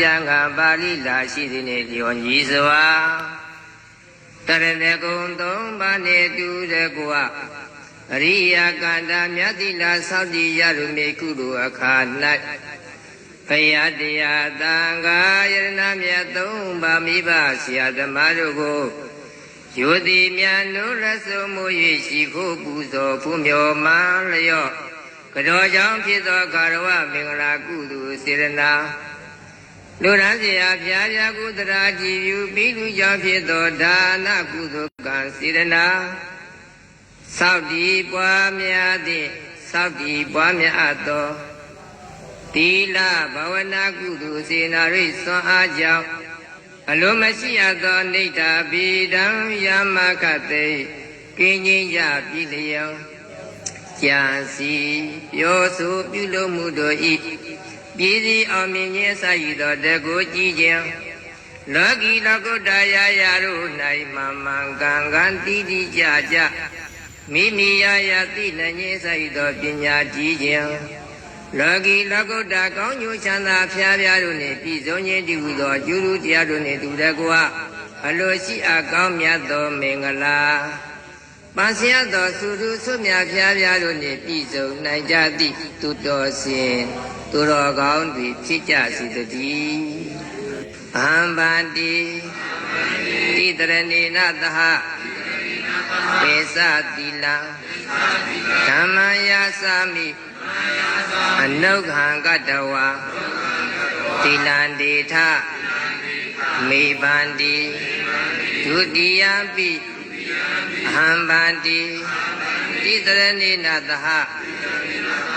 ကျမ်းဂန်ပါဠိလာရှိသည်နှင့်လျော်ညီစွာတရဏဂုံသုံးပါးနှင့်တူတဲ့ကွာအရိယာကန္တာမြတ်တိလာသောတိရရုမေကုလိုအခါ၌ဘုရားတရားတန်ခါယရဏမြတ်သုံးပါးမိဘဆရာသမားတို့ကိုယုတိမြတ်နုရဆုံမှု၍ရှိခိုးပူဇော်ဖူးမြော်မှလျော့ကတော်ကြောင့်ဖြစ်သောကာရဝမင်္ဂလာကုသိုလ်စေရနာ လူရန်စရာဖျားဖျားကုသရာကြည်ယူပြီးလူကြောင့်ဖြစ်သောဒါနကုသိုလ်ကံစေတနာသောက်တည်ပွားများသည့်သောက်တည်ပွားများအပ်သောသီလဘာဝနာကုသိုလ်စေနာရိစွမ်းအားကြောင့်အလိုမရှိအပ်သောနေတ္တာပိဒံယမခတေကင်းခြင်းကြပြီလျောကြံစီပြောဆိုပြုလုပ်မှုတို့၏ ပြည်စည်းအောင်မြင်ခြင်းစရည်သောတကုကြည်ခြင်းလောကီလောကုတ္တရာရာတို့၌မမှန်ကန်ကန်တည်တည်ကြကြမိမိရာရာသိနိုင်ခြင်းစရည်သောပညာကြည်ခြင်းလောကီလောကုတ္တကောင်းကျိုးချမ်းသာဖျားဖျားတို့နှင့်ပြည်စုံခြင်းတည်ဟူသောကျူးလူတရားတို့နှင့်တူတဲ့ကွာအလိုရှိအပ်ကောင်းမြတ်သောမင်္ဂလာပန်းစရသောသုရုဆွမြဖျားဖျားတို့နှင့်ပြည်စုံနိုင်ကြသည့်သူတော်စင် သူတော်ကောင်းတွေဖြစ်ကြစေတည်းအဟံဗန္တိတိတရဏေနသဟပေသတိလံဓမ္မယာသမိအနုခံကတဝါတိလံဒေထမေဗန္တိဒုတိယပိအဟံဗန္တိတိတရဏေနသဟ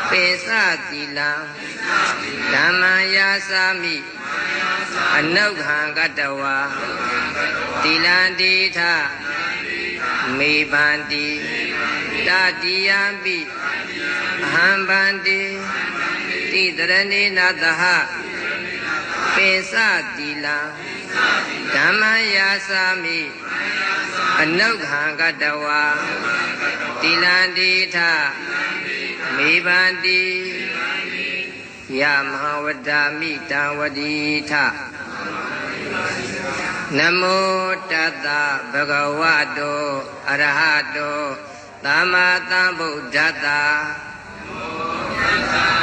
ပေသတိလံ ဓမ္မယာသမိအနုခံကတဝါတိလံဒေထမေဗန္တိတတိယပိအဟံဗန္တိတိတရဏေနသဟပေသတိလံဓမ္မယာသမိအနုခံကတဝါတိလံဒေထမေဗန္တိ ယမဟာဝတ္တမိတံဝတိထနမောတတ္တဗဂဝတောအရဟတောသမ္မာသမ္ဗုဒ္ဓတ္တဗု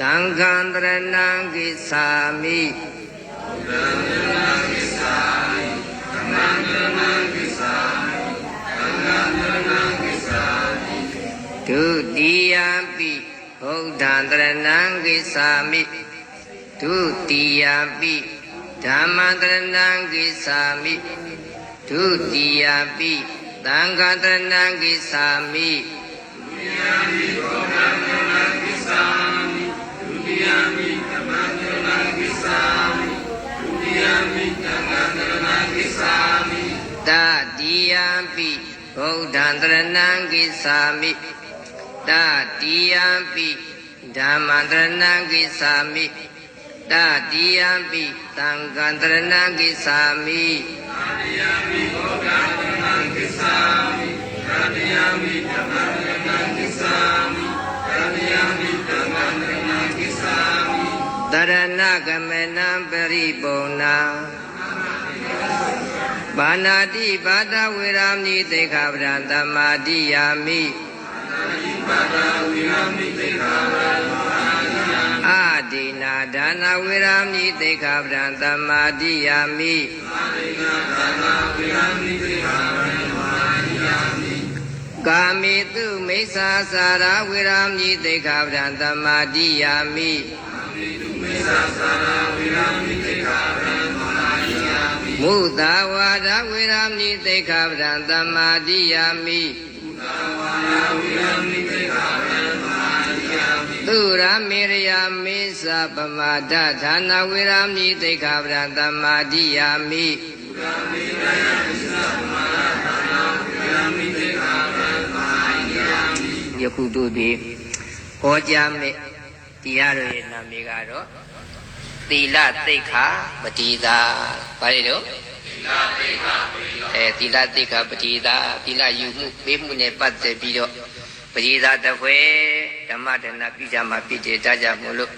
သံဃံတရဏံကိသာမိဒုတိယပိဗုဒ္ဓံတရဏံကိသာမိဒုတိယပိဓမ္မံတရဏံကိသာမိဒုတိယပိသံဃတရဏံကိသာမိတတိယပိဗုဒ္ဓံတရဏံကိသာမိတတိယပိဓမ္မံတရဏံကိသာမိတတိယပိသံဃံတရဏံကိသာမိ Duniami Tamandrana Gisami Duniami Tamandrana Gisami Tadiyampi Buddhandrana Gisami Tadiyampi Dhammandrana Gisami Tadiyampi Tangandrana Gisami Tadiyampi Buddhandrana Gisami Tadiyampi Dhammandrana Gisami တရဏကမေနံပရိပုံနာဘာနာတိဘာဒဝေရာမိသေခဗရံတမ္မာတိယာမိအာဒီနာဒါနဝေရာမိသေခဗရံတမ္မာတိယာမိကာမေတုမိစ္ဆာစာရဝေရာမိသေခဗရံတမ္မာတိယာမိမုသာဝါဒဝေရာမိသေခဗရံတမ္မာတိယာမိ သုသုရမေရယာမေသပမာဒဌာနဝေရာမိသိက္ခာပဒသမ္မာတိယာမိယခုတို့ဒီဟောကြားမဲ့ တရားတော်ရဲ့နာမည်ကတော့သီလသိက္ခာပတိတာဘာလဲတော့အဲသီလသိက္ခာပတိတာသီလယူမှုပေးမှုနဲ့ပတ်သက်ပြီးတော့ပတိတာတစ်ခွဲဓမ္မဒနာပြုကြမှာဖြစ်တယ်ဒါကြောင့်မို့လို့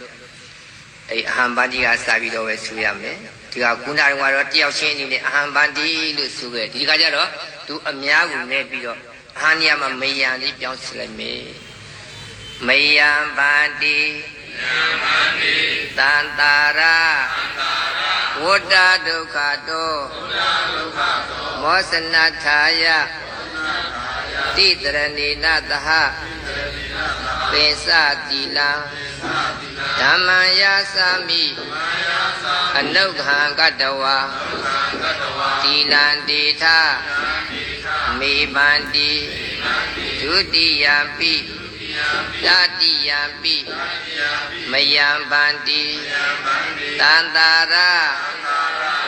အဲအဟံပါတိကစပြီးတော့ပဲဆူရမယ်ဒီကကုဏတော်ကတော့တယောက်ချင်းအနေနဲ့အဟံပါတိလို့ဆိုခဲ့ဒီကကြတော့သူအများကိုနဲ့ပြီးတော့အဟံနေရာမှာမေယံလေးပြောင်းစလိုက်မယ်မေယံပါတိ သန္တာရာဝတ္တဒုက္ခတောမောစနထာယတိတရဏိနသဟပိစတိလံဓမ္မံယာသမိအနုခံကတဝါတိလံတေထမေပန္တိဒုတိယပိ တတိယပိမယံပန္တိတန္တာရာ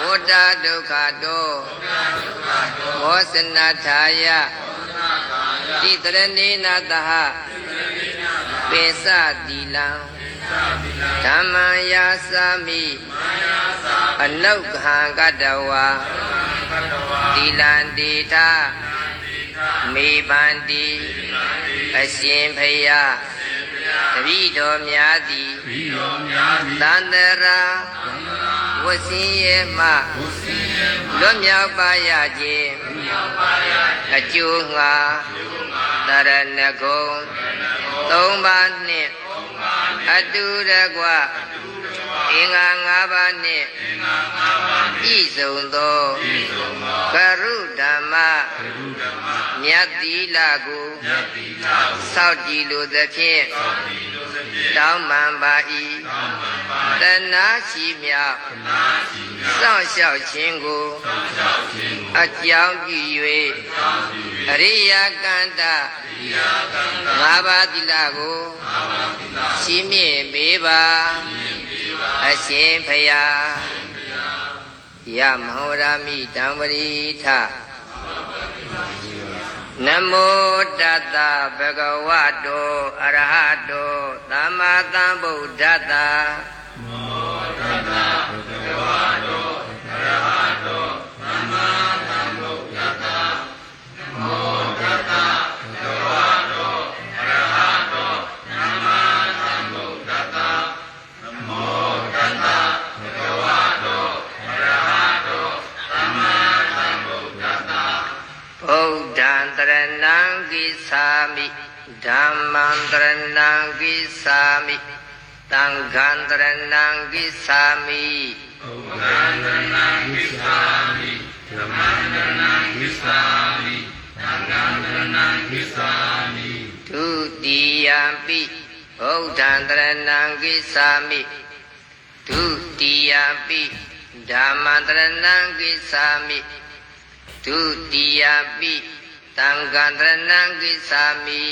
ဝတ္တဒုက္ခတောမောစနထာယတိတရဏိနသဟပိစတိလံဓမ္မံယာသမိအနုခံကတဝါတိလံတေထ မေပန္တိအရှင်ဖယားတပိတော်များသည်ပြီးတော်များသည်သန္တရာဝဆင်းရဲမှလွတ်မြောက်ပါရခြင်းအကျိုးငါတရဏဂုံသုံးပါးနှင့်အတူတကွ အင်္ဂါ၅ပါးနှင့်ပြည့်စုံသောကရုဓမ္မမြတ်သီလကိုစောင့်ကြည်လိုသဖြင့်တောင်းပန်ပါ၏တဏှာရှိမြောက်စောင့်ရှောက်ခြင်းကိုအကြောင်းပြု၍အရိယာကန္တငါးပါးသီလကိုရှိမြင့်ပေးပါ အရှင်ဖယားယမဟောရမိတံပရိထနမောတတ္တဗဂဝတောအရဟတောသမ္မာသမ္ဗုဒ္ဓတ္တမောတတ္တဘဂဝါ ကိသာမိဓမ္မံတရဏံကိသာမိသံဃံတရဏံကိသာမိဥပ္ပန္နနာကိသာမိဓမ္မန္တနာကိသာမိသံဃန္တနာကိသာမိဒုတိယံပိဗုဒ္ဓံတရဏံကိသာမိဒုတိယံပိဓမ္မံတရဏံကိသာမိဒုတိယံပိ သံဃံတရဏံကိသာမိ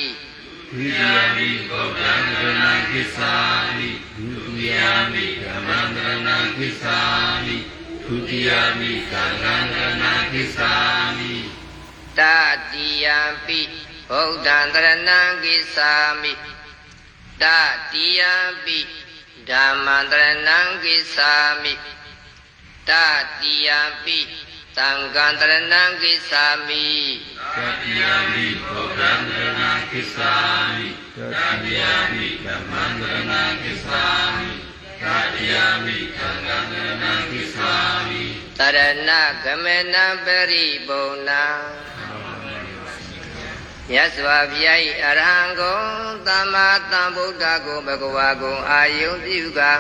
ဝိဒယမိဗုဒ္ဓံတရဏံကိသာမိဒုတိယမိဓမ္မံတရဏံကိသာမိဒုတိယမိသံဃံတရဏံကိသာမိတတိယံပိဗုဒ္ဓံတရဏံကိသာမိတတိယံပိဓမ္မံတရဏံကိသာမိတတိယံပိ သံဃံတရဏံကိသာမိတတိယမိဗုဒ္ဓံတရဏံကိသာမိတတိယမိဓမ္မံတရဏံကိသာမိတတိယမိသံဃံတရဏံကိသာမိတရဏဂမနံပရိပုံနာမြတ်စွာဘုရား၏အရဟံဂုံသမ္မာသမ္ဗုဒ္ဓဂုံဘဂဝါဂုံအာယုံပြုကာ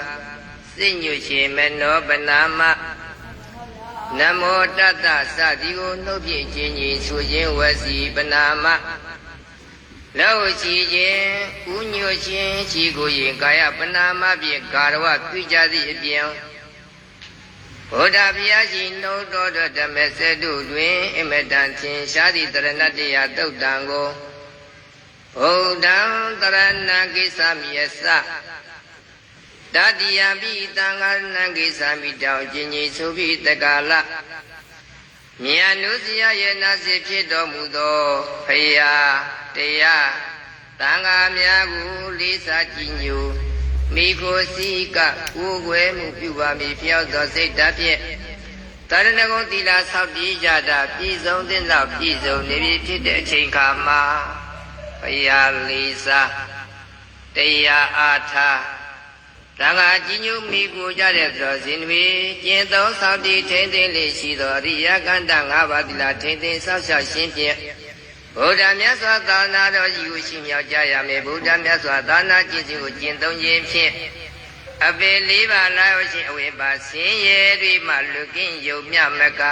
စိတ်ညွတ်ခြင်းမနောပနာမ နမောတတ္တစသည်ကိုနှုတ်ပြခြင်းကြီးဆိုခြင်းဝစီပနာမလောရှိခြင်းဥညွတ်ခြင်းရှိကိုရင်ကာယပနာမဖြင့်ကာရဝပြုကြသည့်အပြင်ဘုရားဘုရားရှင်နှုတ်တော်တော်ဓမ္မစတုတွင်အမတန်သင်ရှားသည့်တရဏတရားတုတ်တံကိုဗုဒ္ဓံတရဏကိသမိယသ တတိယပိတံဃာရဏကိသမိတောင်ကျင်ကြီးဆိုပြီးတက္ကလမြတ်နုစရရဲ့နာစီဖြစ်တော်မူသောဖရာတရားတန်ဃာများကိုလေးစားကြည်ညိုမိကိုစီကကိုယ်ွယ်မှုပြုပါမည်ဖျောက်သောစိတ်ဓာတ်ဖြင့်တရဏဂုံသီလဆောက်တည်ကြတာပြည်စုံသင့်သောပြည်စုံနေပြီဖြစ်တဲ့အချိန်ခါမှာဖရာလေးစားတရားအားထား တန်ခါကြီးညိုမိကိုကြတဲ့သောဇင်တွေကျင့်သောဆောက်တည်ထိမ့်သိမ့်လေးရှိသောအရိယကန္တ၅ပါးသီလထိမ့်သိမ့်ဆောက်ရှောက်ခြင်းဖြင့်ဗုဒ္ဓမြတ်စွာသာသနာတော်ကြီးကိုရှိမြောက်ကြရမယ်ဗုဒ္ဓမြတ်စွာသာသနာကျင့်စဉ်ကိုကျင့်သုံးခြင်းဖြင့်အပေလေးပါးလာရောက်ခြင်းအဝိပါဆင်းရဲတွေမှလွတ်ကင်းယုံမြမက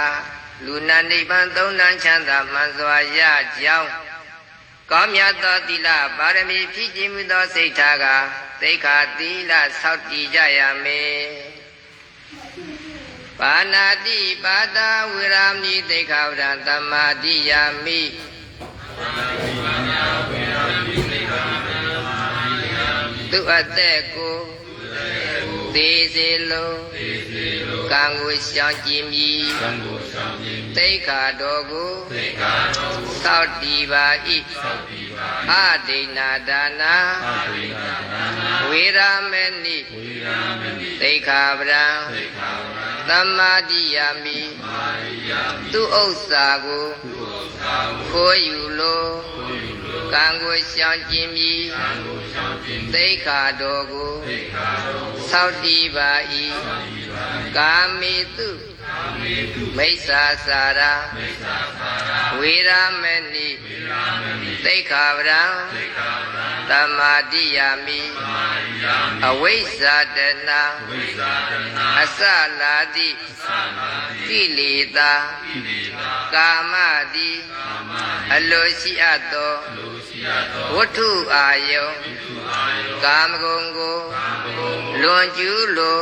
လူနာနိဗ္ဗာန်သုံးတန်းချမ်းသာမှန်စွာရကြောင်း ကောင်းမြတ်သောသီလပါရမီဖြည့်ခြင်းမူသောစိတ်ထားကသိက္ခာသီလဆောက်တည်ကြရမယ်ပါဏာတိပါဒဝိရာမိသိက္ခာဝရံသမ္မာတိယာမိသူအသက်ကိုသေစေလုံး ကံကိုရှောင်ကြည်မည်သံဃာဆောင်ခြင်းသိက္ခာတော်ကိုသေကာတော်ကိုသောက်တည်ပါ၏သောက်ပြီးပါအဒိဏဒါနာအာဝိနာဒါနာဝေရာမေနိဝိရာမဏိသိက္ခာပဒံသေကာဝရံသမ္မာတိယာမိမာရိယာမိသူဥစ္စာကိုသူဥစ္စာကိုခိုးယူလို ကိုယ်ယူလိုကံကိုရှောင်ကျင်ပြီးသံဃာဆောင်ခြင်းသိက္ခာတော်ကိုသေကာတော်ကိုသောက်တည်ပါ၏သောက်ပြီးပါကာမေတုအာ မေတုမိစ္ဆာစာရာမိစ္ဆာသာရာဝေရာမေနိဝိရာမဏိသိက္ခာပဒံသေကာဝရံသမ္မာတိယာမိမာရိယာမိအဝိဇ္ဇာတနာဝိဇ္ဇာတနာအစလာတိသနာတိကိလေသာကိလေသာကာမတိကာမအလိုရှိအပ်သောလိုရှိရသောဝတ္ထုအာယုံသူအာယောကာမဂုဏ်ကိုကာမဂုဏ်လွန်ကျူးလို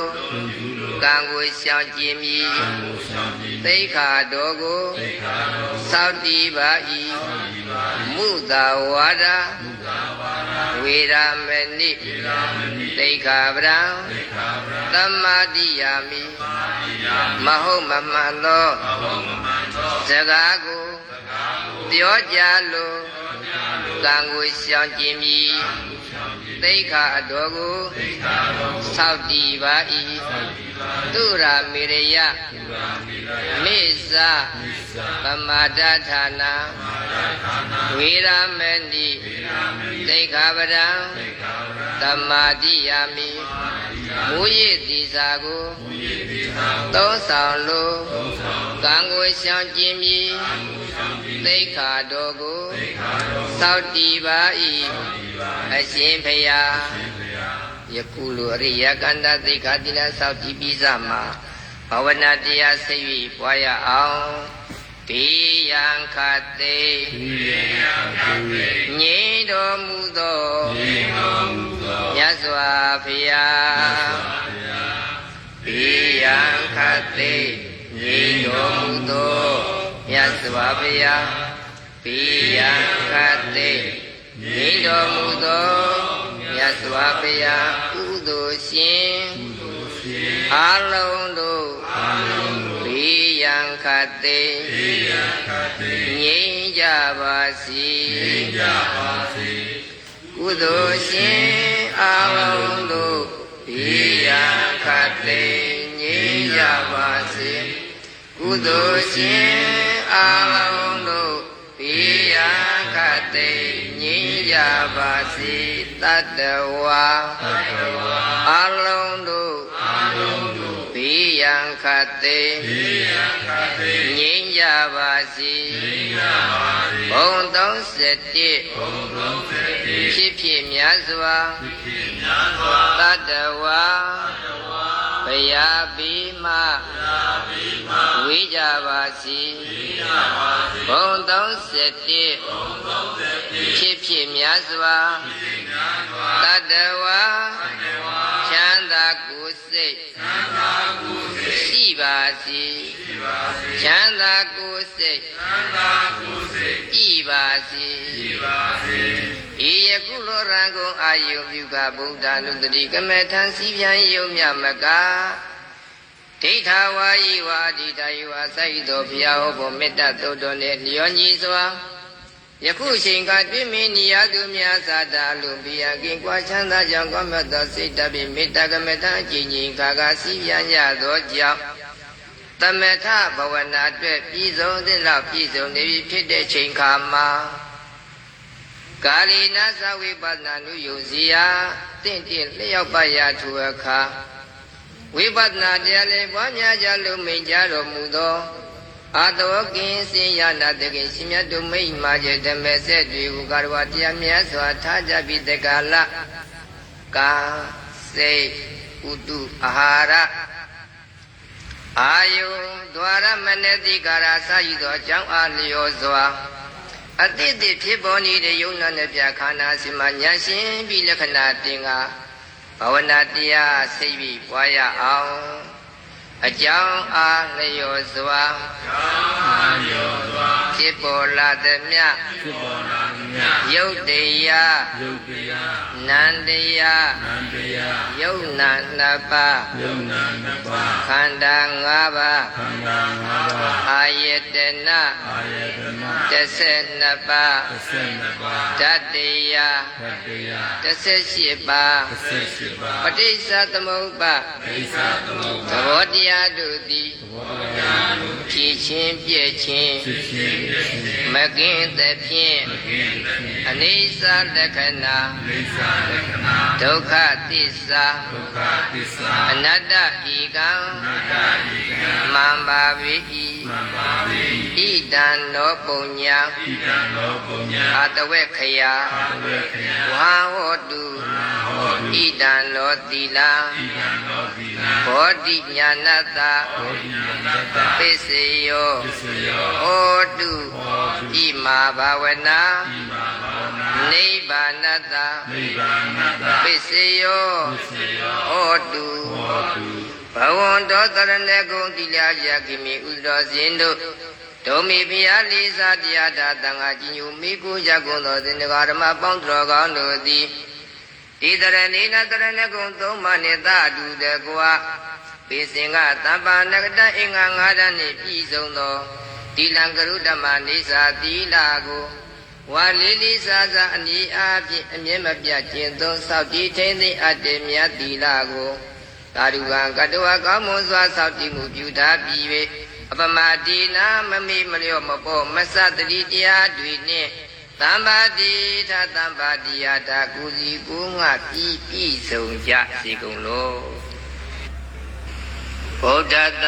ကိုယုလိုကံကိုရှောင်ကြည်မည်သံဃာဆောင်ခြင်းသိက္ခာတော်ကိုသေကာတော်သောက်တည်ပါ၏ဒီပါမုသာဝါဒမုသာဝါရဝေရာမဏိဝေရာမဏိသိက္ခာပဒံသေကာဗရသမ္မာတိယာမိမာရိယာမဟုတ်မမှန်သောဘဝမမန္တောစကားကိုသကာကိုပြောကြလို ညာလိုကံကိုရှောင်ကျင်မည်သံဃာဆောင်ခြင်းသိက္ခာအတော်ကိုသေကာတော်သောက်တည်ပါ၏ဒီပါသူရာမေရယသူရာမိရယမိစ္ဆာမိစ္ဆာပမာဒဌာနာမာရဌာနာဝေရာမေနိဝေရာမဏိသိက္ခာပဒံသေကာဗရသမ္မာတိယာမိ မာရိယာမူရည်သီစာကိုမူရတိသာသုံးဆောင်လိုသုံးဆောင်ကံကိုရှောင်ကျင်မည်သံဃာဆောင်ခြင်းသိက္ခာတော်ကိုသေကာတော်သောက်တည်ပါ၏ဒီပါအရှင်ဖျားရှင်ဘုရားယခုလိုအရိယကန္တသိက္ခာတိလသောက်တည်ပြီးစမှာဘာဝနာတရားစိတ်၍ပွားရအောင်ဘေးရန်ခတ်သိဒီရန်ခတ်ပေငြိမ်းတော်မူသောဒီတော်မူသော မြတ်စွာဘုရားဘုရားဘေးရန်ခတ်သိငြိမ်းတော်မူသောမြတ်စွာဘုရားဘေးရန်ခတ်သိငြိမ်းတော်မူသောမြတ်စွာဘုရားကုသိုလ်ရှင်ကုသိုလ်ရှင်အလုံးတို့အာလုံးတို့ဘေးရန်ခတ်သိဒီရန်ခတ်ပေငြိမ်းကြပါစေသိကြပါစေကုသိုလ်ရှင် အလုံးတို့ဘေးရန်ခတ်သိငြိမ်းကြပါစေကုသိုလ်ရှင်အလုံးတို့ဘေးရန်ခတ်သိငြိမ်းကြပါစေတတ္တဝါသတ္တဝါအလုံးတို့အာလုံးတို့ဘေးရန်ခတ်သိဒီရန်ခတ်ပေငြိမ်းကြပါစေသိကြပါစေ ဘုံ31ဘုံသုံးဆယ်တိဖြစ်ဖြစ်များစွာဖြစ်များစွာတတ္တဝါဘုရားပြီးမှဝေးကြပါစေဘုံ31ဖြစ်ဖြစ်များစွာတတ္တဝါ စေချမ်းသာကိုယ်စိတ်သံဃာကိုယ်စိတ်ဤပါစေဒီပါစေဧဤယခုလောရံကုန်အာယုပြုကဗုဒ္ဓ ानु တတိကမေထံစီပြန်ယုံမြမကဒိဋ္ဌာဝါယီဝါဒိဋ္ဌာယဝါစိုက်တော်ဘုရားဟောဖို့မေတ္တာသုတ်တော်နဲ့လျောညီစွာယခုချိန်ကတွေ့မင်းနိယသူများသာတာလူဘိယကင်ကွာချမ်းသာကြောင့်ကောမြတ်သောစိတ်တပိမေတ္တာကမေတ္တာအကျဉ်းချင်းကာကစီပြန်ရသောကြောင့် သမထဘဝနာအတွက်ပြည်စုံသည့်လောက်ပြည်စုံနေပြီဖြစ်တဲ့ချိန်ခါမှာကာလီနာသဝိပဿနာနုယုံစီယာတင့်တင့်လျှောက်ပါရထူအခါဝိပဿနာတရားလေးပွားများကြလို့မိန်ကြတော်မူသောအာတောကင်းစင်ရနာတကင်ရှင်မြတ်တို့မိတ်မာကျဓမ္မဆက်တွေဟူကာရဝတရားမြတ်စွာထားကြပြီးတက္ကလကာစိတ်ဥတုအာဟာရ အာယုဒွါရမနတိကာရစာယူသောအကြောင်းအားလျော်စွာအတိတ်ဖြစ်ပေါ်နေတဲ့ယုံနာနဲ့ပြခန္ဓာစီမညာရှင်ပြီးလက္ခဏာတင်ကဘာဝနာတရားစိတ်ပြီးပွားရအောင်အကြောင်းအားလျော်စွာအာယောစွာဖြစ်ပေါ်လာသည်မြတ်ဖြစ်ပေါ်လာသည်မြတ် ယုတ်တရားယုတ်တရားနန္တရားနန္တရားယုတ်နာနှစ်ပါးယုံနာနှစ်ပါးခန္ဓာ၅ပါးခန္ဓာ၅ပါးအာယတနအာယတနာ12ပါး32ပါးဓာတယသတ္တရား18ပါး38ပါးပဋိစ္စသမုပ္ပါဒိသသမုပ္သပါဘောတရားတို့သည်သဘောတရားတို့ဖြည့်ချင်းပြည့်ချင်းဖြစ်ခြင်းပြည့်ခြင်းမကင်းသဖြင့်မကင်းတဲ့ဖြင့်အနိစ္စလက္ခဏာလိစ္ဆာလက္ခဏာဒုက္ခသစ္စာဒုက္ခသစ္စာအနတ္တဤကံအနတ္တဤကံမှန်ပါပေမှန်ပါပေ၏ဣဒံနောပုံညာဣဒံလောပုံညာအာတဝေခယာသဝေခယဝါဟောတု ဟောတုဣဒံနောသီလာဣဒံလောသီလံဘောဓိညာဏတ္တဘောဓိယန္တတပစ္စယောပစ္စယောဟောတုဟောတုဣမာဘာဝနာဣမာဘာဝနာနိဗ္ဗာနတ္တနိဗ္ဗာနတပစ္စယောပစ္စယောဟောတုဟောတုဘဝန္တောတရဏဂုံတိလယကိမိဥဒ္ဒောဇင်တို့ဒုံမီဘုရားလေးစားတရားတာတန်ခါကြီးညူမိကိုရကုံတော်သင်္ဃာဓမ္မပေါင်းတော်ကောင်းတို့သည် ဣတရဏိနတရဏဂုံသုံးပါးနှင့်သာတူတကွာပိစင်ကတပ္ပနကတအင်္ဂါ၅ဓာတ်နှင့်ပြည့်စုံသောတိလံကရုဓမ္မနေစာသီလာကိုဝါလေးလေးစားစားအမိအားဖြင့်အမြဲမပြတ်ကျင့်သုံးစောင့်တည်ထိန်သိအပ်တဲ့မြတ်သီလာကိုသာဓုကံကတဝကောင်းမွန်စွာစောင့်တည်မှုပြုတာပြီး၍အပမတိနာမမေ့မလျော့မပေါ်မဆတတိတရားတွေနှင့် တမ္ပါတိထတမ္ပါတိယတာကုစီကိုငါပြီးပြည့်စုံကြစေကုန်လောဗုဒ္ဓ